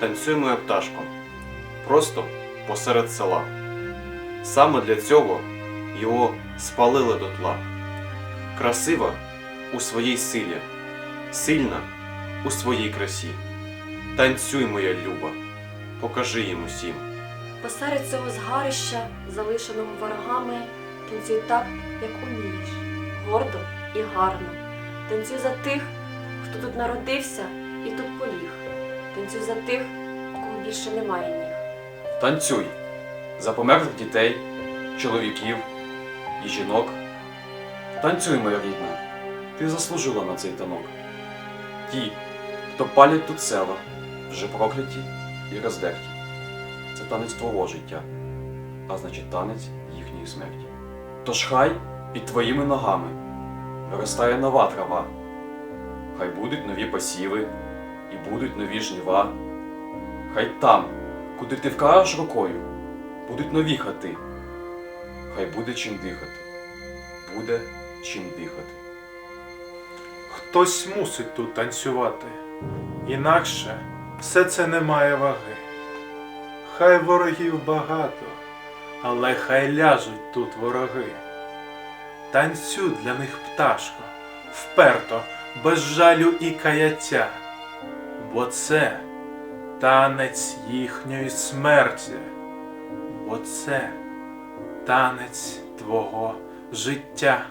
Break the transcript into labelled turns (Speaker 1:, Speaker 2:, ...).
Speaker 1: танцюй моя пташко, просто посеред села. Саме для цього його спалили дотла. Красива у своїй силі, сильна у своїй красі. Танцюй, моя люба, покажи їм усім.
Speaker 2: Посеред цього згарища, залишеного ворогами, танцюй так, як умієш, гордо і гарно. Танцюй за тих, хто тут народився. Танцюй за тих, кого більше немає ніг.
Speaker 3: Танцюй за померлих дітей, чоловіків і жінок. Танцюй, моя рідна, ти заслужила на цей танок. Ті, хто палять тут села, вже прокляті і роздерті. Це танець твого життя, а значить танець їхньої смерті. Тож хай під твоїми ногами виростає нова трава. Хай будуть нові посіви і будуть нові жніва. Хай там, куди ти вкажеш рукою, будуть нові хати. Хай буде чим дихати, буде чим дихати.
Speaker 4: Хтось мусить тут танцювати, інакше все це не має ваги. Хай ворогів багато, але хай ляжуть тут вороги. Танцюй для них пташко, вперто, без жалю і каяття, бо це танець їхньої смерті, бо це танець твого життя.